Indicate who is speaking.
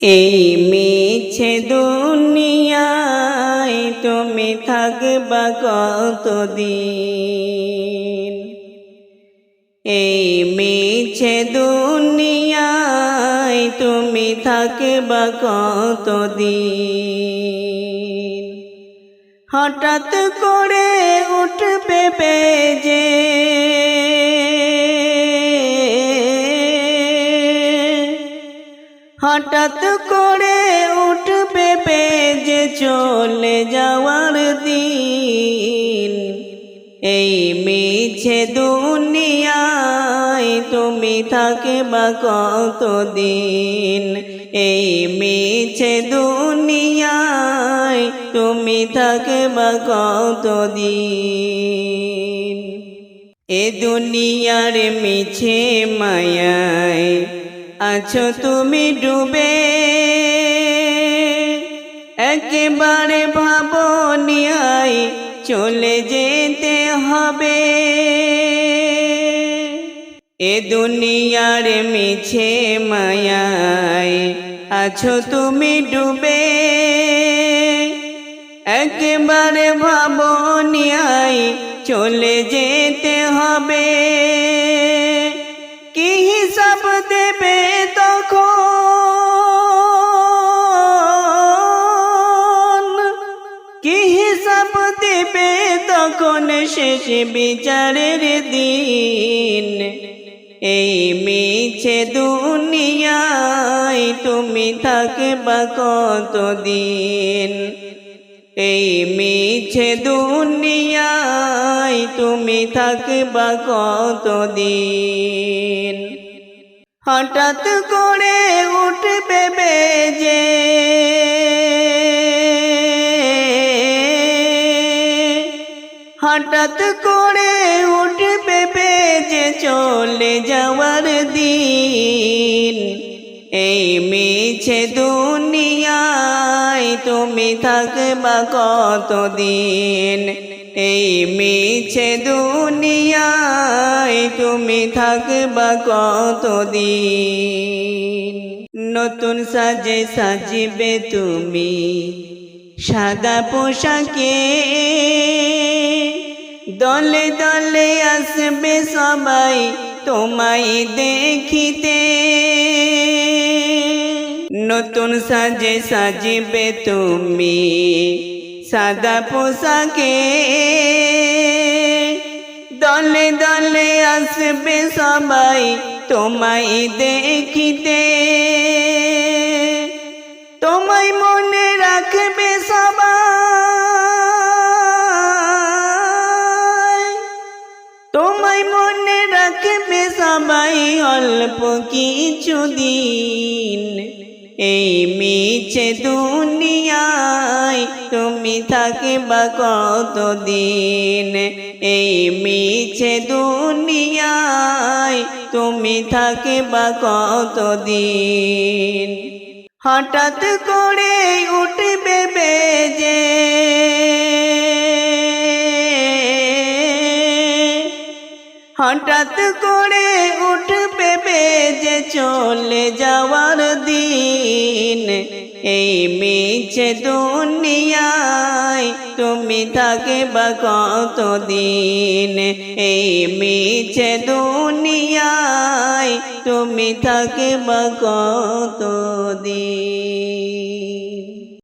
Speaker 1: এই মিছে দুনিয়ায় তুমি থাকবা কতদিন? এই মিছে দুনিয়ায় তুমি থাকবা কতদিন? হঠাৎ করে উঠবে বেজে হঠাৎ করে উঠবে বেজে চলে যাওয়ার দিন। এই মিছে দুনিয়ায় তুমি থাকবা কতদিন? এই মিছে দুনিয়ায় তুমি থাকবা কতদিন? এ দুনিয়ার মিছে মায়ায় আছো তুমি ডুবে। একেবারে ভাবনিয়ায় চলে যেতে হবে। এ দুনিয়ার মিছে মায়ায় আছো তুমি ডুবে। একেবারে ভাবনিয়ায় চলে যেতে হবে। দেবে তখন শেষ বিচারের দিন। এই মিছে দুনিয়ায় তুমি থাকবা কতদিন? এই মিছে দুনিয়ায় তুমি থাকবা কতদিন? হঠাৎ করে উঠবে বেজে হঠাৎ করে উঠবে বেজে চলে যাওয়ার দিন। এই মিছে দুনিয়ায় তুমি থাকবা কতদিন? এই মিছে দুনিয়ায় তুমি থাকবা কতদিন? নতুন সাজে সাজিবে তুমি সাদা পোশাকে। দলে দলে আসবে সবাই তোমায় দেখিতে। নতুন সাজে সাজিবে তুমি সাদা পোশাকে। দলে দলে আসবে সবাই তোমায় দেখিতে। তোমায় মনে রাখবে মনে রাখবে সবাই অল্প কিছু দিন। এই মিছে দুনিয়ায় তুমি থাকবা কতদিন? এই মিছে দুনিয়ায় তুমি থাকবা কতদিন? হঠাৎ করে হঠাৎ করে উঠবে বেজে চলে যাওয়ার দিন। এই মিছে দুনিয়ায় তুমি থাকবা কতদিন? এই মিছে দুনিয়ায় তুমি থাকবা কতদিন?